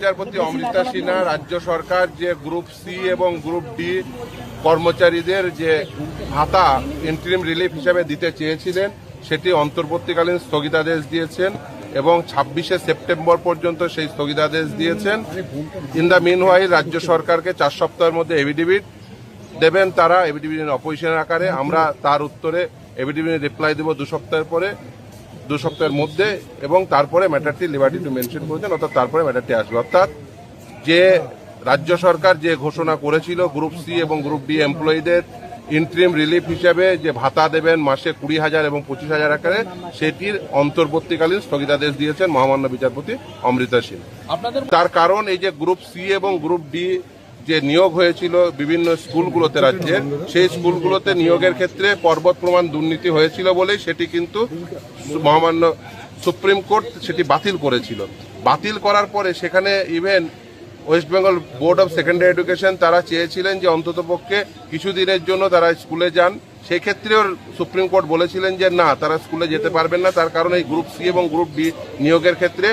বিচারপতি অমৃতা সিনহা, রাজ্য সরকার, যে গ্রুপ সি এবং গ্রুপ ডি কর্মচারীদের যে ভাতা ইন্টারিম রিলিফ হিসাবে দিতে চেয়েছিলেন, সেটি অন্তর্বর্তীকালীন স্থগিতাদেশ দিয়েছেন এবং ছাব্বিশে সেপ্টেম্বর পর্যন্ত সেই স্থগিতাদেশ দিয়েছেন। ইন দ্য মিন রাজ্য সরকারকে চার সপ্তাহের মধ্যে এভিডিভিট দেবেন তারা এভিডিভিট অপোজিশনের আকারে। আমরা তার উত্তরে এভিডিভিট রিপ্লাই দেব দু সপ্তাহের পরে। দু সপ্তাহের মধ্যে এবং তারপরে ম্যাটারটি লিবার্টি টু মেনশন করেছেন অর্থাৎ তারপরে ম্যাটারটি আসবে। অর্থাৎ যে রাজ্য সরকার যে ঘোষণা করেছিল গ্রুপ সি এবং গ্রুপ ডি এমপ্লয়ীদের ইন্ট্রিম রিলিফ হিসাবে যে ভাতা দেবেন মাসে কুড়ি হাজার এবং পঁচিশ হাজার আকারে সেটির অন্তর্বর্তীকালীন স্থগিতাদেশ দিয়েছেন মহামান্য বিচারপতি অমৃতা সিং তার কারণ এই যে গ্রুপ সি এবং গ্রুপ ডি যে নিয়োগ হয়েছিল বিভিন্ন স্কুলগুলোতে রাজ্যের সেই স্কুলগুলোতে নিয়োগের ক্ষেত্রে পর্বত প্রমাণ দুর্নীতি হয়েছিল বলেই সেটি কিন্তু মহামান্য সুপ্রিম কোর্ট সেটি বাতিল করেছিল। বাতিল করার পরে সেখানে even West Bengal board of secondary education তারা চেয়েছিলেন যে অন্ততপক্ষে কিছুদিনের জন্য তারা স্কুলে যান। সেই ক্ষেত্রেও সুপ্রিম কোর্ট বলেছিলেন যে না, তারা স্কুলে যেতে পারবেন না। তার কারণে এই গ্রুপ সি এবং গ্রুপ ডি নিয়োগের ক্ষেত্রে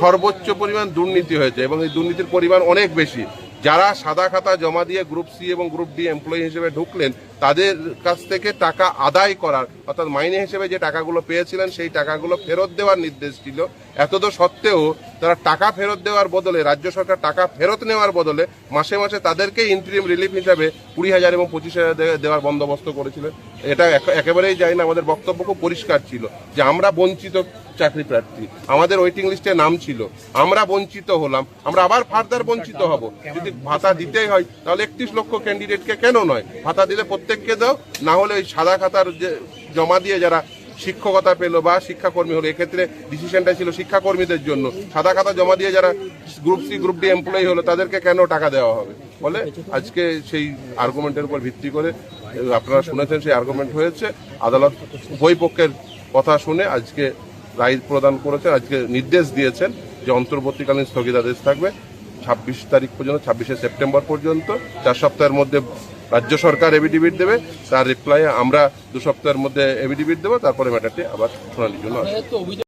সর্বোচ্চ পরিমাণ দুর্নীতি হয়েছে এবং এই দুর্নীতির পরিমাণ অনেক বেশি। যারা সাদা খাতা জমা দিয়ে গ্রুপ সি এবং গ্রুপ ডি এমপ্লয়ি হিসেবে ঢুকলেন তাদের কাছ থেকে টাকা আদায় করার, অর্থাৎ মাইনে হিসেবে যে টাকাগুলো পেয়েছিলেন, সেই টাকাগুলো ফেরত দেওয়ার নির্দেশ ছিল এতদ সত্ত্বেও তারা টাকা ফেরত দেওয়ার বদলে, রাজ্য সরকার টাকা ফেরত নেওয়ার বদলে মাসে মাসে তাদেরকে ইন্টারিম রিলিফ হিসাবে কুড়ি হাজার এবং পঁচিশ হাজার দেওয়ার বন্দোবস্ত করেছিলেন এটা একেবারেই যায় না, আমাদের বক্তব্য খুব পরিষ্কার ছিল যে আমরা বঞ্চিত চাকরি প্রার্থী। আমাদের ওয়েটিং লিস্টে নাম ছিল, আমরা বঞ্চিত হলাম, আমরা আবার ফার্দার বঞ্চিত হব। যদি ভাতা দিতেই হয়, তাহলে একত্রিশ লক্ষ ক্যান্ডিডেটকে কেন নয়? ভাতা দিলে প্রত্যেককে দাও, না হলে ওই সাদা খাতার যে জমা দিয়ে যারা শিক্ষকতা পেল বা শিক্ষাকর্মী হলো, এক্ষেত্রে ডিসিশনটা ছিল শিক্ষাকর্মীদের জন্য। সাদা খাতা জমা দিয়ে যারা group C group D employee হলো, তাদেরকে কেন টাকা দেওয়া হবে? বলে আজকে সেই আর্গুমেন্টের উপর ভিত্তি করে, আপনারা শুনেছেন সেই আর্গুমেন্ট হয়েছে। আদালত উভয় পক্ষের কথা শুনে আজকে রায় প্রদান করেছেন, আজকে নির্দেশ দিয়েছেন যে অন্তর্বর্তীকালীন স্থগিতাদেশ থাকবে। ছাব্বিশ তারিখ পর্যন্ত, ছাব্বিশে সেপ্টেম্বর পর্যন্ত, চার সপ্তাহের মধ্যে রাজ্য সরকার এভিডিভিট দেবে, তার রিপ্লাই আমরা দু সপ্তাহের মধ্যে এভিডিভিট দেবো, তারপরে ম্যাটারটি আবার শুনানির জন্য